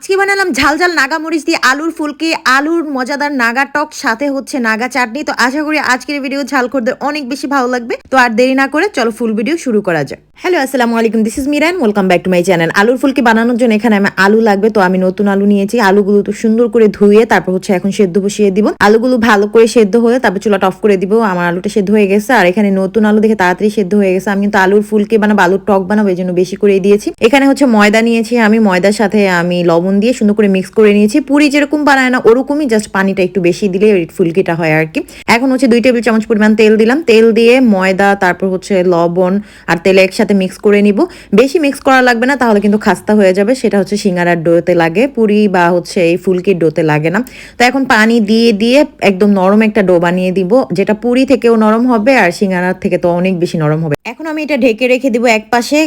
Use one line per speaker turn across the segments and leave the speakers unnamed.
আজকে বানালাম ঝাল ঝাল নাগা মরিচ দিয়ে আলুর ফুলকি, আলুর মজাদার নাগা টক, সাথে হচ্ছে নাগা চাটনি। তো আশা করি আজকের ভিডিও ঝাল করদের অনেক বেশি ভালো লাগবে। তো আর দেরি না করে চলো ফুল ভিডিও শুরু করা যাক। হ্যালো আসসালামু আলাইকুম this is Miran welcome back to my channel আলুর ফুলকি বানানোর জন্য এখানে আমি আলু লাগবে, তো আমি নতুন আলু নিয়েছি। আলুগুলো তো সুন্দর করে ধুয়ে তারপর হচ্ছে এখন সেদ্ধ বসিয়ে দিব। আলুগুলো ভালো করে সেদ্ধ হয়ে তারপর চুলাটা অফ করে দিব। আমার আলুটা সেদ্ধ হয়ে গেছে, আর এখানে নতুন আলু দেখে তাড়াতাড়ি সেদ্ধ হয়ে গেছে। আমি কিন্তু আলুর ফুলকে বানাবো, আলুর টক বানাবো, এই জন্য বেশি করে দিয়েছি। এখানে হচ্ছে ময়দা নিয়েছি আমি, ময়দার সাথে আমি লবণ দিয়ে সুন্দর করে মিক্স করে নিয়েছি। পুরি যেরকম বানায় না, ওরকমই জাস্ট পানিটা একটু বেশি দিলে ফুলকিটা হয় আর কি। এখন হচ্ছে দুই টেবিল চামচ পরিমাণ তেল দিলাম। তেল দিয়ে ময়দা, তারপর হচ্ছে লবণ আর তেলে একসাথে মিক্স করে নিব। বেশি মিক্স করা লাগবে না, তাহলে কিন্তু খাস্তা হয়ে যাবে। সেটা হচ্ছে সিঙ্গারার ডোতে লাগে, পুরি বা হচ্ছে এই ফুলকির ডোতে লাগে না। তো এখন পানি দিয়ে দিয়ে একদম নরম একটা ডো বানিয়ে দিব, যেটা পুরি থেকেও নরম হবে আর সিঙ্গারার থেকে তো অনেক বেশি নরম হবে। এখন আমি এটা ঢেকে রেখে দিব এক পাশে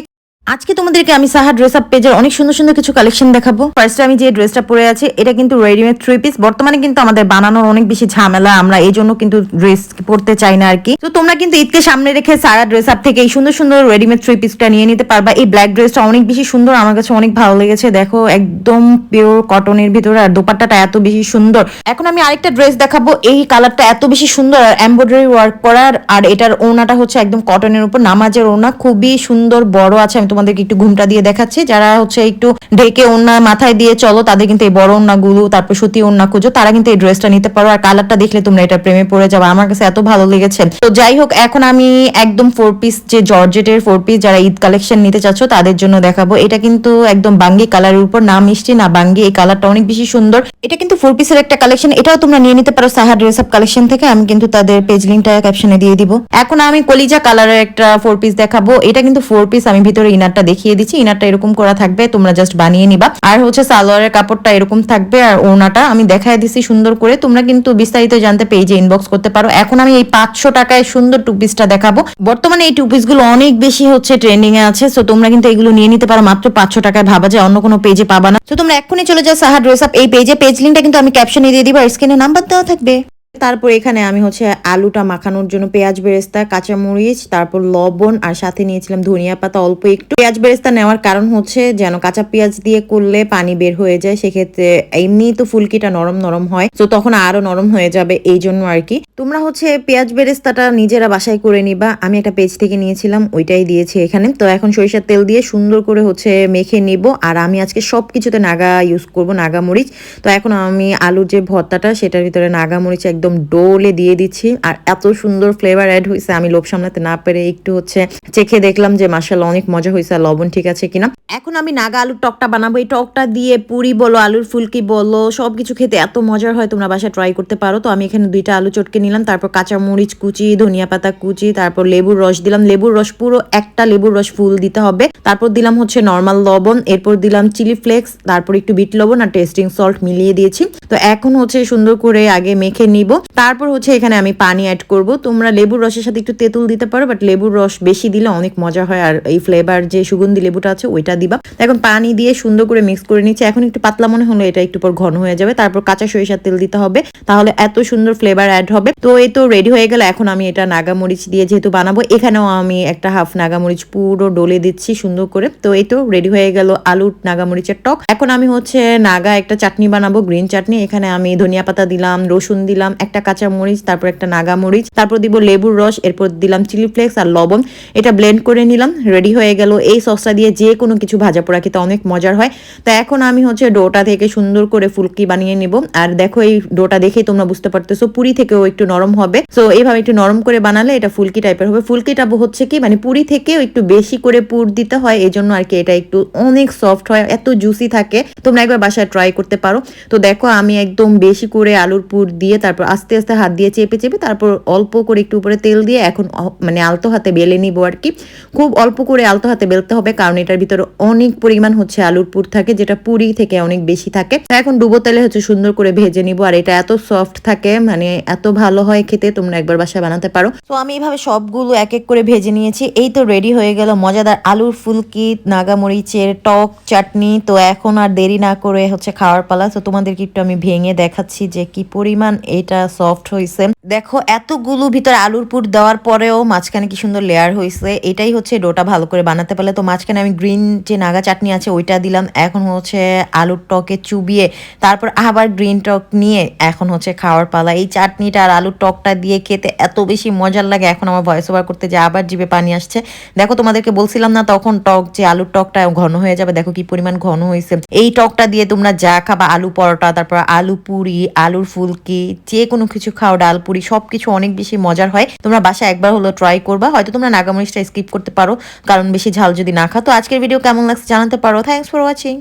আজকে তোমাদেরকে আমি সাহা ড্রেস আপ পেজের অনেক সুন্দর সুন্দর কিছু কালেকশন দেখাবো। ফার্স্টে আমি যে ড্রেসটা পরে আছে, এটা কিন্তু রেডিমেড থ্রি পিস বর্তমানে কিন্তু আমাদের বানানোর অনেক বেশি ঝামেলা, আমরা এই জন্য কিন্তু ড্রেস পরতে চাই না আর কি তো তোমরা কিন্তু ঈদকে সামনে রেখে সারা ড্রেস আপ থেকে এই সুন্দর সুন্দর রেডিমেড থ্রি পিসটা নিয়ে নিতে পারবা। এই ব্ল্যাক ড্রেসটা অনেক বেশি সুন্দর, আমার কাছে অনেক ভালো লেগেছে। দেখো, একদম পিওর কটনের ভিতরে, আর দোপাট্টাটা এত বেশি সুন্দর। এখন আমি আরেকটা ড্রেস দেখাবো, এই কালারটা এত বেশি সুন্দর, আর এমব্রয়ডারি ওয়ার্ক করার, আর এটার ওনাটা হচ্ছে একদম কটনের উপর, নামাজের ওনা খুবই সুন্দর, বড় আছে, আমি তোমাদেরকে একটু ঘুমটা দিয়ে দেখাচ্ছি। যারা হচ্ছে একটু ঢেকে ওনা মাথায় দিয়ে চলো, তাদের কিন্তু এই বড় ওনাগুলো তারপর সুতি ওনা খুঁজো, তারা কিন্তু এই ড্রেসটা নিতে পারো। আর কালারটা দেখলে তোমরা এটা প্রেমে পড়ে যাবে। আমার কাছে এত ভালো লেগেছে। তো যাই হোক, এখন আমি একদম ফোর পিস যে জর্জেটের ফোর পিস যারা ঈদ কালেকশন নিতে চাচ্ছ, তাদের জন্য দেখাবো। এটা কিন্তু একদম বাঙ্গি কালারের উপর, না মিষ্টি, না বাঙ্গি, এই কালারটা অনেক বেশি সুন্দর। এটা কিন্তু ফোর পিসের একটা কালেকশন এটাও তোমরা নিয়ে নিতে পারো সাহা ড্রেস আপ কালেকশন থেকে। আমি কিন্তু তাদের পেজ লিঙ্কটা ক্যাপশনে দিয়ে দিব। এখন আমি কলিজা কালারের একটা ফোর পিস দেখাবো। এটা কিন্তু ফোর পিস আমি ভিতরে ইনারটা দেখিয়ে দিচ্ছি ইনারটা এরকম করা থাকবে, তোমরা জাস্ট বানিয়ে নিবা। আর হচ্ছে সালোয়ারের কাপড়টা এরকম থাকবে আর ওনাটা আমি দেখাই দিছি সুন্দর করে, তোমরা কিন্তু বিস্তারিত জানতে পেজে ইনবক্স করতে পারো। এখন আমি এই পাঁচশো টাকায় সুন্দর টু পিসটা দেখাবো। বর্তমানে এই টু পিসগুলো অনেক বেশি হচ্ছে ট্রেন্ডিং এ আছে সো তোমরা কিন্তু এগুলো নিয়ে নিতে পারো, মাত্র পাঁচশো টাকায় ভাবা যায়, অন্য কোনো পেজে পাবা না। তো তোমরা এক্ষুনি চলে যাও সাহা ড্রেস আপ এই পেজে পেজ লিঙ্কটা কিন্তু আমি ক্যাপশনে দিয়ে দিব আর স্ক্রিনে নাম্বার দেওয়া থাকবে। তারপর এখানে আমি হচ্ছে আলুটা মাখানোর জন্য পেঁয়াজ বেরেস্তা, কাঁচামরিচ, তারপর লবণ, আর সাথে নিয়েছিলাম ধনিয়া পাতা অল্প একটু। পেঁয়াজ বেরেস্তা নেওয়ার কারণ হচ্ছে যেন কাঁচা পেঁয়াজ দিয়ে করলে পানি বের হয়ে যায়, সেক্ষেত্রে এমনি তো ফুলকিটা নরম নরম হয়, তো তখন আরও নরম হয়ে যাবে এই জন্য আর কি। তোমরা হচ্ছে পেঁয়াজ বেরেস্তাটা নিজেরা বাসায় করে নিবা। আমি একটা পেজ থেকে নিয়েছিলাম, ওইটাই দিয়েছি এখানে। তো এখন সরিষার তেল দিয়ে সুন্দর করে হচ্ছে মেখে নিব। আর আমি আজকে সব কিছুতে নাগা ইউজ করব, নাগা মরিচ। তো এখন আমি আলুর যে ভর্তাটা, সেটার ভিতরে নাগা মরিচ একদম ডোলে দিয়ে দিচ্ছি। আর এত সুন্দর ফ্লেভার অ্যাড হয়েছে আমি লোভ সামলাতে না পেরে একটু হচ্ছে চেখে দেখলাম যে মাসাল অনেক মজা হয়েছে লবণ ঠিক আছে কিনা। এখন আমি নাগা আলুর টকটা বানাবো। এই টকটা দিয়ে পুরি বলো, আলুর ফুলকি বলো, সবকিছু খেতে এত মজার হয়, তোমরা বাসায় ট্রাই করতে পারো। তো আমি এখানে দুইটা আলু চটকে নিলাম, তারপর কাঁচা মরিচ কুচি, ধনিয়া পাতা কুচি, তারপর লেবুর রস দিলাম। লেবুর রস পুরো একটা লেবুর রস ফুল দিতে হবে। তারপর দিলাম হচ্ছে নর্মাল লবণ, এরপর দিলাম চিলি ফ্লেক্স তারপর একটু বিট লবণ আর টেস্টিং সল্ট মিলিয়ে দিয়েছি। তো এখন হচ্ছে সুন্দর করে আগে মেখে নিব। তারপর হচ্ছে এখানে আমি পানি অ্যাড করব। তোমরা লেবুর রসের সাথে একটু তেঁতুল দিতে পারো বাট লেবুর রস বেশি দিলে অনেক মজা হয়। আর এই ফ্লেভার যে সুগন্ধি লেবুটা আছে, ওইটা দিবা। এখন পানি দিয়ে সুন্দর করে মিক্স করে নিচ্ছি। এখন একটু পাতলা মনে হলো, এটা একটু পর ঘন হয়ে যাবে। তারপর কাঁচা সরিষার তেল দিতে হবে। তাহলে এত সুন্দর ফ্লেভার অ্যাড হবে। তো এই তো রেডি হয়ে গেল। এখন আমি এটা নাগামরিচ দিয়ে যেহেতু বানাবো, এখানেও আমি একটা হাফ নাগামরিচ পুরো ডলে দিচ্ছি সুন্দর করে। তো এই তো রেডি হয়ে গেল আলুর নাগামরিচের টক। এখন আমি হচ্ছে নাগা একটা চাটনি বানাবো গ্রিন চাটনি। এখানে আমি ধনিয়া পাতা দিলাম, রসুন দিলাম একটা কাঁচা মরিচ, তারপর একটা নাগা মরিচ, তারপর দিব লেবুর রস, এরপর দিলাম চিলি ফ্লেক্স আর লবণ। এটা ব্লেন্ড করে নিলাম রেডি হয়ে গেল। এই সসটা দিয়ে যে কোনো কিছু ভাজা পোড়া খেতে অনেক মজার হয়। তো এখন আমি হচ্ছে ডোটা থেকে সুন্দর করে ফুলকি বানিয়ে নিব। আর দেখো এই ডোটা দেখে তোমরা বুঝতে পারতেছো, পুরি থেকেও একটু নরম হবে। তো এইভাবে একটু নরম করে বানালে এটা ফুলকি টাইপের হবে। ফুলকিটা হচ্ছে কি মানে পুরি থেকেও একটু বেশি করে পুর দিতে হয় এই জন্য আর কি এটা একটু অনেক সফট হয়, এত জুসি থাকে। তোমরা একবার বাসায় ট্রাই করতে পারো। তো দেখো আমি একদম বেশি করে আলুর পুর দিয়ে, তারপর আস্তে আস্তে হাত দিয়ে চেপে চেপে তারপর অল্প করে একটু উপরে তেল দিয়ে এখন মানে আলতো হাতে বেলে নিব আর কি। খুব অল্প করে আলতো হাতে বেলতে হবে কারণ এটার ভিতরে অনেক পরিমাণ হচ্ছে আলুর পুর থাকে যেটা পুরি থেকে অনেক বেশি থাকে। এখন ডুবো তেলে হচ্ছে সুন্দর করে ভেজে নিব আর এটা এত সফট থাকে মানে এত ভালো হয় খেতে তোমরা একবার বাসায় বানাতে পারো। তো আমি এইভাবে সবগুলো এক এক করে ভেজে নিয়েছি, এই তো রেডি হয়ে গেল মজাদার আলুর ফুলকি, নাগামরিচের টক চাটনি। তো এখন আর দেরি না করে হচ্ছে খাওয়ার পালা। তো তোমাদেরকে একটু আমি ভেঙে দেখাচ্ছি যে কি পরিমাণ এটা সফট হয়েছে দেখো, এতগুলো ভিতরে আলুর পুর দেওয়ার পরেও মাঝখানে কি সুন্দর লেয়ার হয়েছে এটাই হচ্ছে ডোটা ভালো করে বানাতে পারলে তো মাঝখানে আমি গ্রিন যে নাগা চাটনি আছে ওইটা দিলাম। এখন হচ্ছে আলুর টকে চুবিয়ে, তারপর আবার গ্রিন টক নিয়ে এখন হচ্ছে খাওয়ার পালা। এই চাটনিটা আর আলুর টকটা দিয়ে খেতে এত বেশি মজার লাগে। এখন আমার ভয়েস ওভার করতে যে আবার জিভে পানি আসছে। দেখো, তোমাদেরকে বলছিলাম না তখন টক যে আলুর টকটা ঘন হয়ে যাবে? দেখো, কি পরিমাণ ঘন হয়েছে এই টকটা দিয়ে তোমরা যা খাবা, আলু পরোটা, তারপর আলু পুরি, আলুর ফুলকি, যে কোনো কিছু খাও, ডাল পুরি সবকিছু অনেক বেশি মজার হয়। তোমরা বাসা একবার হলো ট্রাই করবা। হয়তো তোমরা নাগামরিচটা স্কিপ করতে পারো, কারণ বেশি ঝাল যদি না খাও। তো আজকের ভিডিও কেমন লাগছে জানাতে পারো। Thanks for watching